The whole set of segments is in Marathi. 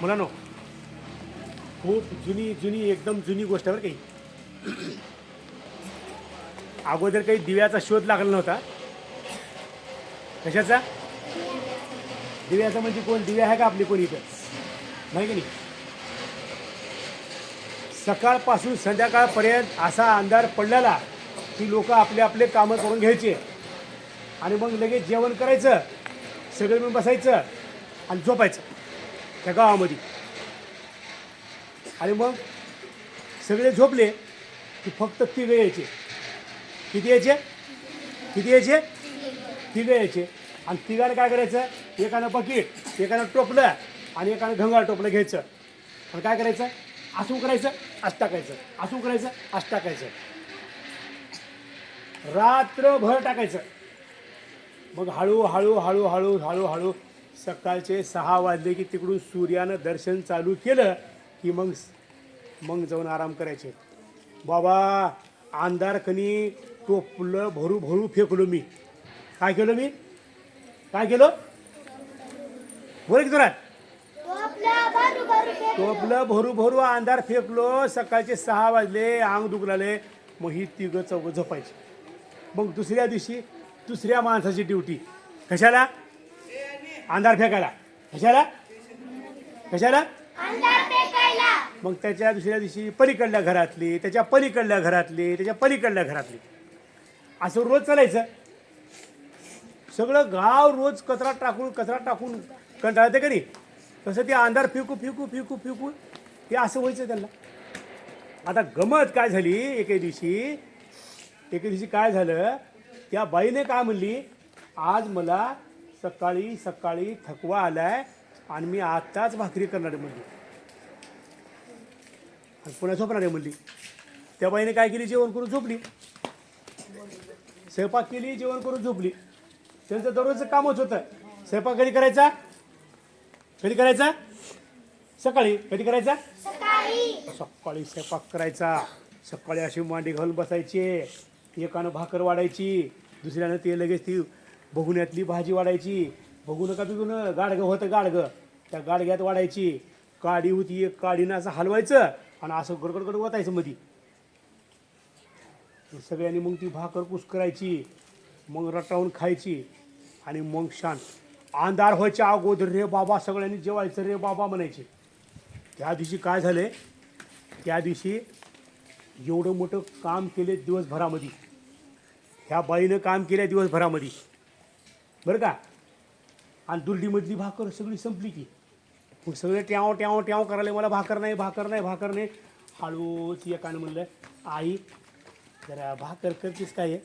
मुलांनो खूप जुनी जुनी एकदम जुनी गोष्ट बरं काही अगोदर काही दिव्याचा शोध लागला नव्हता. कशाचा? दिव्याचा म्हणजे कोण? दिव्या आहे का आपली कोणी इथं? नाही की नाही? सकाळपासून संध्याकाळपर्यंत असा अंधार पडलेला की लोक आपले आपले कामं करून घ्यायचे. आणि मग लगेच जेवण करायचं सगळे मिळून बसायचं आणि झोपायचं. त्या गावामध्ये. आणि मग सगळे झोपले की फक्त तिघे यायचे. किती यायचे? किती यायचे? तिघे यायचे. आणि तिघानं काय करायचं? एकानं बकेट एकानं टोपलं आणि एकानं घंगाळ टोपलं घ्यायचं. आणि काय करायचं? आसू करायचं असं टाकायचं. असू करायचं असं टाकायचं. रात्रभर टाकायचं. मग हळू हळू हळू हळू हळू हळू सकाळचे सहा वाजले की तिकडून सूर्यानं दर्शन चालू केलं की मग मग जाऊन आराम करायचे. बाबा अंधार कनी टोपलं भरू भरू फेकलो मी. काय केलं मी? काय केलं? बोल की तुला टोपलं भरू भरू अंधार फेकलो सकाळचे सहा वाजले अंग दुखलाले मग ही तिघं चौघं झोपायची. मग दुसऱ्या दिवशी दुसऱ्या माणसाची ड्युटी. कशाला? अंधार फेकायला. कशाला? कशाला? मग त्याच्या दुसऱ्या दिवशी पलीकडल्या घरातली त्याच्या पलीकडल्या घरातली त्याच्या पलीकडल्या घरातली. असं रोज चालायचं. सगळं गाव रोज कचरा टाकून कचरा टाकून कंटाळते का नाही? तसं ते अंधार फेकू फेकू फेकू फेकू ते असं व्हायचं त्यांना. आता गमत काय झाली एके दिवशी? एके दिवशी काय झालं? त्या बाईने काय म्हणली? आज मला सकाळी सकाळी थकवा आलाय आणि मी आत्ताच भाकरी करणार आहे म्हणली. आणि पुन्हा झोपणार आहे म्हणली. त्या बाईने काय केली? जेवण करून झोपली. स्वयंपाक केली जेवण करून झोपली. त्यांचं दररोजचं कामच होतं. स्वयंपाक कधी करायचा? कधी करायचा? सकाळी. कधी करायचा? सकाळी. स्वयंपाक करायचा. सकाळी अशी मांडी घालून बसायचे. एकानं भाकर वाढायची. दुसऱ्यानं ते लगेच ती बघुण्यातली भाजी वाढायची. बघू नका बघून गाडगं होतं गाडगं. त्या गाडग्यात वाढायची. काडी होती एक काडीनं असं हलवायचं आणि असं गडगडगड ओतायचं मधी. सगळ्यांनी मग ती भाकर कुस करायची मग रटावून खायची आणि मग शांत अंधार व्हायच्या अगोदर रे बाबा सगळ्यांनी जेवायचं रे बाबा म्हणायचे. त्या दिवशी काय झाले? त्या दिवशी एवढं मोठं काम केले दिवसभरामध्ये. ह्या बाईनं काम केलं दिवसभरामध्ये. बरं का? आणि दुर्डीमधली भाकर सगळी संपली की. मग सगळे ट्याव ट्याव ट्याव करायला मला भाकर नाही भाकर नाही भाकर नाही. हळूच एकानं म्हणलं आई जरा भाकर करतीस काय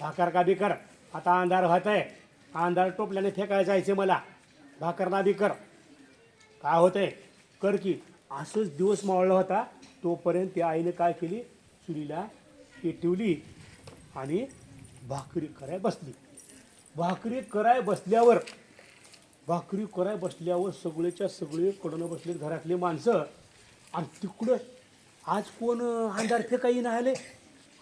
भाकर का बी कर आता अंधार होत आहे. अंधार टोपल्याने फेकायला जायचे मला. भाकर ना बी कर काय होतंय? कर की. असंच दिवस मावळला होता. तोपर्यंत त्या आईनं काय केली? चुलीला पेटवली आणि भाकरी कराय बसली. भाकरी कराय बसल्यावर भाकरी कराय बसल्यावर सगळेच्या सगळे कडनं बसले घरातले माणसं. आणि तिकडं आज कोण अंधार फेकाई ना आले?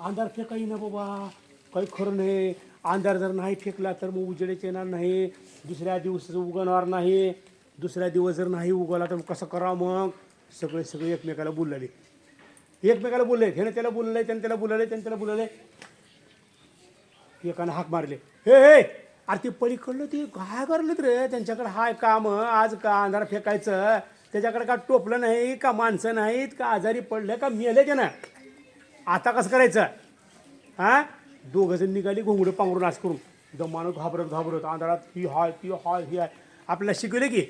अंधार फेकाई ना बाबा काही खरं नाही. अंधार जर नाही फेकला तर मग उजेडेच येणार नाही. दुसऱ्या दिवस उगवणार नाही. दुसऱ्या दिवस जर नाही उगवला तर मग कसं करावं मग? सगळे सगळे एकमेकाला बोलले एकमेकाला बोलले ह्यानं त्याला बोलले त्याने त्याला बोलले त्याने त्याला बोलले. एकानं हाक मारले. हे हे! अरे ते पलीकडलं ते काय करलेत रे? त्यांच्याकडे हाय काम आज का अंधार फेकायचं? त्याच्याकडे का टोपलं नाही का माणसं नाहीत का आजारी पडलं का मेले ते ना आता कसं करायचं? हां? दोघं जण निघाली घोंगडं पांघरून नाश करून. एकदम माणूस घाबरत घाबरत अंधारात ही हाय ती हाय ही हाय. आपल्याला शिकवले की?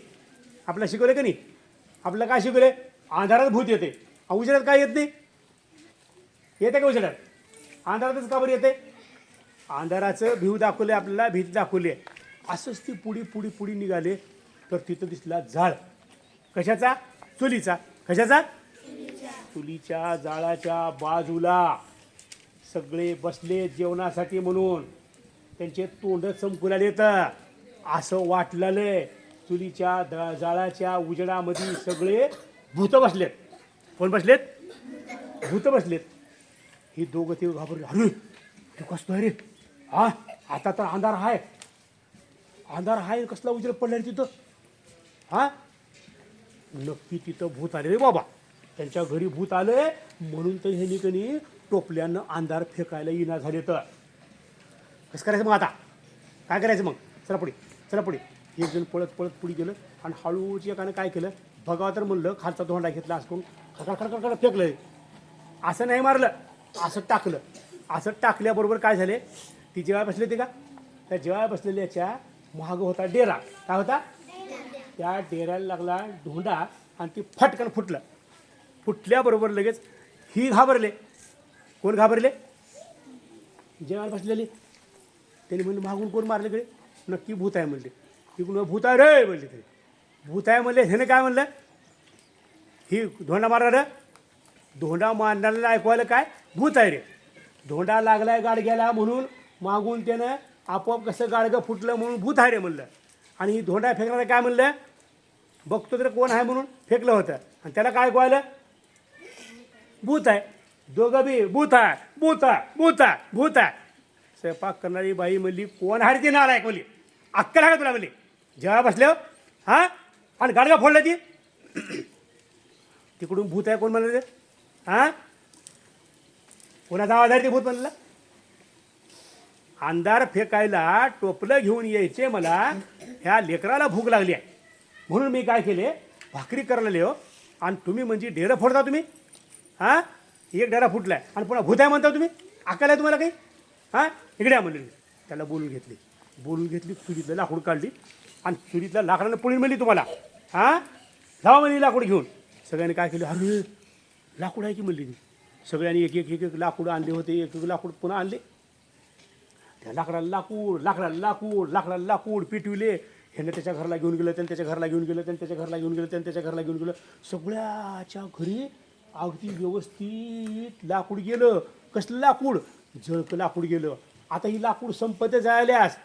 आपल्याला शिकवले का नाही? आपल्याला काय शिकवले? अंधारात भूत येते. अहो, उजेडात काय येत नाही? येते का उजेडात? अंधारातच का बरं येते? अंधाराचं भिव दाखवले आपल्याला भीती दाखवली आहे. असंच ती पुढी पुढी पुढी निघाले तर तिथं दिसला जाळ. कशाचा? चुलीचा. कशाचा? चुलीच्या जाळाच्या बाजूला. सगळे बसले जेवणासाठी म्हणून. त्यांचे तोंड चमकू येतं असं वाटलेलं चुलीच्या द जाळाच्या उजेडामध्ये सगळे भूत बसलेत. कोण बसलेत? भूत बसलेत. ही दोघं ते घाबरले अरे तू कसलं रे? हा? आता तर अंधार आहे अंधार आहे कसला उजेड पडला रे तिथं? हा? नक्की तिथं भूत आले रे बाबा. त्यांच्या घरी भूत आले म्हणून तर ह्यांनी कनी टोपल्यानं अंधार फेकायला येणार झाले तर. कसं करायचं मग आता? काय करायचं मग? चला पुढे चला पुढे. एक जण पळत पळत पुढे गेलं आणि हळूच एकानं काय केलं? बघावं तर म्हणलं खालचा धोंडा घेतला असं करून खडखड खडखड खडखड फेकलं असं नाही मारलं असं टाकलं. असं टाकल्याबरोबर काय झाले? ती जेवाय बसली होती का? त्या जेवाय बसलेल्याच्या महाग होता डेरा. काय होता? त्या डेऱ्याला लागला धोंडा आणि ती फटकन फुटलं. फुटल्याबरोबर लगेच ही घाबरले. कोण घाबरले? जेवायला बसलेली. त्यांनी म्हणलं मागून कोण मारले कडे नक्की भूत आहे म्हणले. तिकडून भूत आहे रे? म्हणले ते. भूत आहे म्हणले. ह्याने काय म्हणलं? ही धोंडा मारणार धोंडा मारणाऱ्याला ऐकवायला काय? भूत आहे रे. धोंडा लागलाय गाडग्याला म्हणून मागून त्यानं आपोआप कसं गाडगं फुटलं म्हणून भूत आहे रे म्हणलं. आणि धोंडा फेकणारं काय म्हणलं? बघतो तर कोण आहे म्हणून फेकलं होतं. आणि त्याला काय कळलं? भूत आहे. दोघं बी भूत आहे. भूत आहे. भूत आहे. भूत आहे. स्वयंपाक करणारी बाई म्हणली कोण आहे रे ती नालायक? म्हणली. अक्कल आहे का तुला म्हणली? जेव्हा बसल्यावर हां? आणि गाडगा फोडलं ती? तिकडून भूत आहे कोण म्हणलं ते हां? कोणाचा आवाज आहे ते भूत म्हणलं? अंधार फेकायला टोपलं घेऊन यायचे मला. ह्या लेकराला भूक लागली आहे. म्हणून मी काय केले? भाकरी करायला हो. आणि तुम्ही म्हणजे डेरं फोडता तुम्ही? हां? एक डेरा फुटला आहे आणि पुन्हा भूत आहे म्हणता तुम्ही? अकाल आहे तुम्हाला काही? हां? इकडे या म्हणले. त्याला बोलून घेतली. बोलून घेतली चुरीतलं लाकूड काढली. आणि चुरीतल्या लाकडानं पुढे म्हणली तुम्हाला. हां? जावा म्हणली लाकूड घेऊन. सगळ्यांनी काय केलं? अरे लाकूड आहे की म्हणली ती? सगळ्यांनी एक एक एक एक लाकूड आणले होते. एक एक लाकूड पुन्हा आणले. त्या लाकडाला लाकूड लाकडाला लाकूड लाकडाला लाकूड पिटविले. ह्यानं त्याच्या घरला घेऊन गेलं त्यानं त्याच्या घरला घेऊन गेलं त्यानं त्याच्या घरला घेऊन गेलं त्यानं त्याच्या घरला घेऊन गेलं. सगळ्याच्या घरी अगदी व्यवस्थित लाकूड गेलं. कसलं लाकूड? जळकं लाकूड गेलं. आता ही लाकूड संपत जायल्यास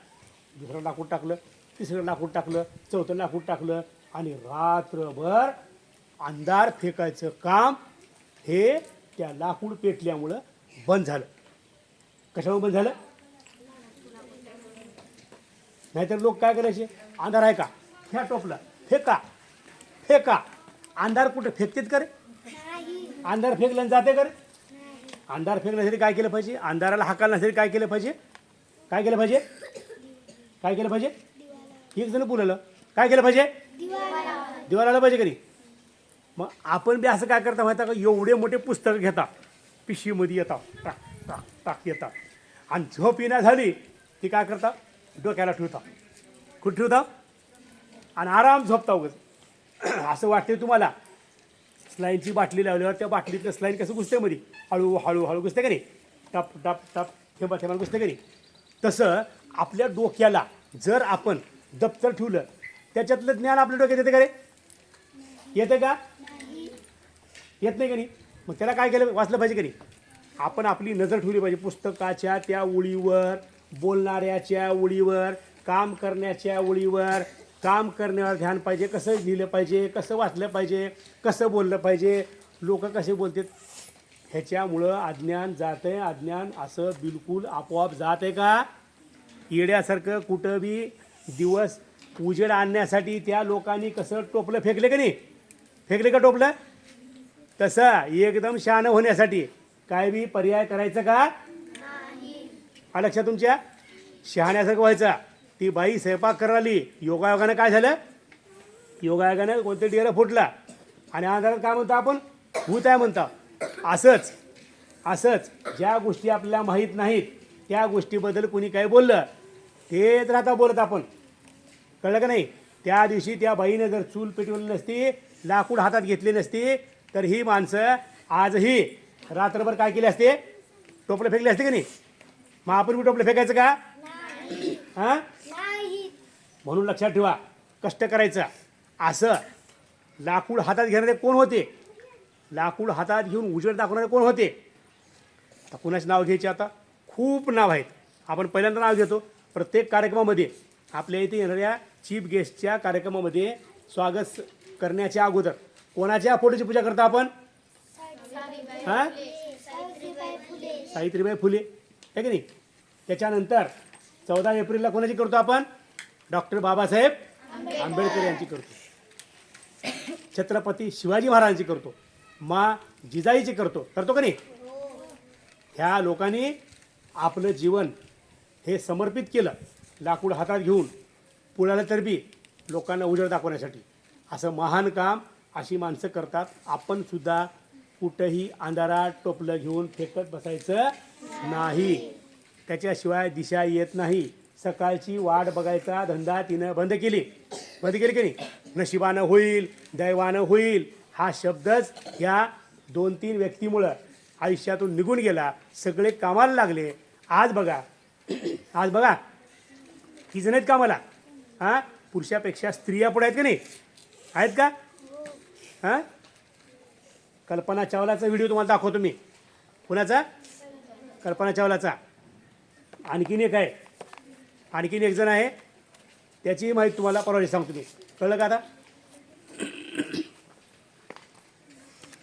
दुसरं लाकूड टाकलं तिसरं लाकूड टाकलं चौथं लाकूड टाकलं आणि रात्रभर अंधार फेकायचं काम हे त्या लाकूड पेटल्यामुळं बंद झालं. कशामुळे बंद झालं? नाहीतर लोक काय करायचे? अंधार आहे का? ह्या टोपला. फेका. फेका. अंधार कुठे फेकतेत करे अंधार फेकलं जाते करे अंधार फेकण्यासाठी काय केलं पाहिजे? अंधाराला हाकालण्यासाठी काय केलं पाहिजे? काय केलं पाहिजे? काय केलं पाहिजे? एक जण बोललं. काय केलं पाहिजे? दिवाळाला पाहिजे कधी मग आपण बी असं काय करता माहिती का? एवढे मोठे पुस्तक घेता. पिशवीमध्ये येतात टाक टाक टाक येतात आणि झोप येण्या झाली ती काय करता? डोक्याला ठेवता. कुठे ठेवता? आणि आराम झोपता उगत असं वाटते तुम्हाला. स्लाईनची बाटली लावल्यावर त्या बाटलीतलं स्लाईन कसं घुसते मध्ये हळू हळू हळू घुसते का रे टप टप टप थेंबा थेंबा घुसते का रे तसं आपल्या डोक्याला जर आपण दप्तर ठेवलं त्याच्यातलं ज्ञान आपल्या डोक्यात येतं का रे? येतं का? येत नाही का नाही? मग त्याला काय केलं? वाचलं पाहिजे का नाही? आपण आपली नजर ठेवली पाहिजे. पुस्तकाच्या त्या ओळीवर बोलणाऱ्याच्या ओळीवर काम करण्याच्या ओळीवर काम करण्यावर ध्यान पाहिजे. कसं लिहिलं पाहिजे कसं वाचलं पाहिजे कसं बोललं पाहिजे लोक कसे बोलतात? ह्याच्यामुळं अज्ञान जात आहे अज्ञान असं बिलकुल आपोआप जात आहे का? येड्यासारखं कुठं बी दिवस उजेड आणण्यासाठी त्या लोकांनी कसं टोपलं? फेकले का नाही? फेकले का टोपलं? तसं एकदम शहाणं होण्यासाठी काय बी पर्याय करायचं का? लक्षात तुमच्या? शहाण्यासारखं व्हायचा. ती बाई स्वयंपाक करायली योगायोगानं काय झालं? योगायोगानं कोणतं डेरं फुटला. आणि अंधारात काय म्हणतो आपण? भूत आहे म्हणता. असंच असंच. ज्या गोष्टी आपल्याला माहीत नाहीत त्या गोष्टीबद्दल कुणी काही बोललं तेच राहता बोलत आपण. कळलं का नाही? त्या दिवशी त्या बाईनं जर चूल पेटवली नसती लाकूड हातात घेतली नसती तर ही माणसं आजही रात्रभर काय केली असते? टोपलं फेकले असते की नाही? मग आपण बी टोपलं फेकायचं का? हां? म्हणून लक्षात ठेवा कष्ट करायचं. असं लाकूड हातात घेणारे कोण होते? लाकूड हातात घेऊन उजेड दाखवणारे कोण होते? आता कुणाचे नाव घ्यायचे आता? खूप नाव आहेत. आपण पहिल्यांदा नाव घेतो. प्रत्येक कार्यक्रमामध्ये आपल्या इथे येणाऱ्या चीफ गेस्टच्या कार्यक्रमामध्ये स्वागत करण्याच्या अगोदर कोणाच्या फोटोची पूजा करतो आपण? हां? सावित्रीबाई फुले. आहे की नाही? त्याच्यानंतर चौदा एप्रिलला कोणाची करतो आपण? डॉक्टर बाबासाहेब आंबेडकर यांची करतो. छत्रपती शिवाजी महाराजांची करतो. मा जिजाईची करतो. करतो का नाही? ह्या लोकांनी आपलं जीवन हे समर्पित केलं लाकूड हातात घेऊन पुण्याला तर बी लोकांना उजेड दाखवण्यासाठी. असं महान काम अशी माणसं करतात. आपण सुद्धा कुठंही अंधारात टोपलं घेऊन फेकत बसायचं नाही. त्याच्याशिवाय दिशा येत नाही. सकाळची वाट बघायचा धंदा तिनं बंद केली. बंद केली की नाही? नशिबानं होईल दैवानं होईल. हा शब्दच ह्या दोन तीन व्यक्तीमुळं आयुष्यातून निघून गेला. सगळे कामाला लागले. आज बघा. आज बघा. ही जण आहेत कामाला? हां? पुरुषापेक्षा स्त्रिया पुढे आहेत का नाही? आहेत का? हां? कल्पना चावलाचा व्हिडिओ तुम्हाला दाखवतो मी. कुणाचा? कल्पना चावलाचा. आणखीन एक आहे. आणखीन एक जण आहे. त्याचीही माहिती तुम्हाला परवा सांगतो मी. कळलं का आता?